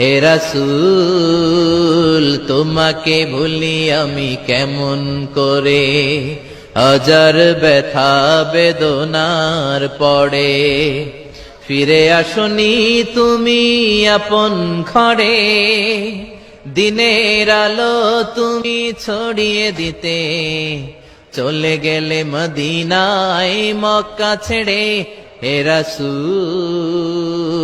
হে রাসূল, তোমাকে ভুলি আমি কেমন করে? হাজার ব্যথা বেদনার পড়ে ফিরে আসনি তুমি আপন ঘরে। দিনের আলো তুমি ছড়িয়ে দিতে। চলে গেলে মদিনায় মক্কা ছেড়ে। হে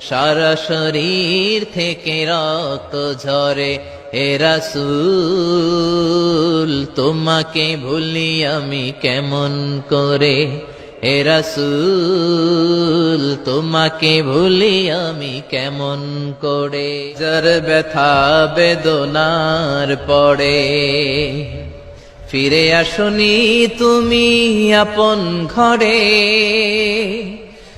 সারা শরীর থেকে রক্ত ঝরে। হে রাসূল, তোমাকে ভুলি আমি কেমন করে? হে রাসূল, তোমাকে ভুলি আমি কেমন করে? যার ব্যথা বেদনার পড়ে। ফিরে আসনি তুমি আপন ঘরে।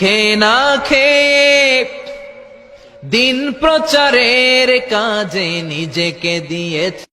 খে না খেয়ে দিন প্রচারের কাজে নিজেকে দিয়েছে।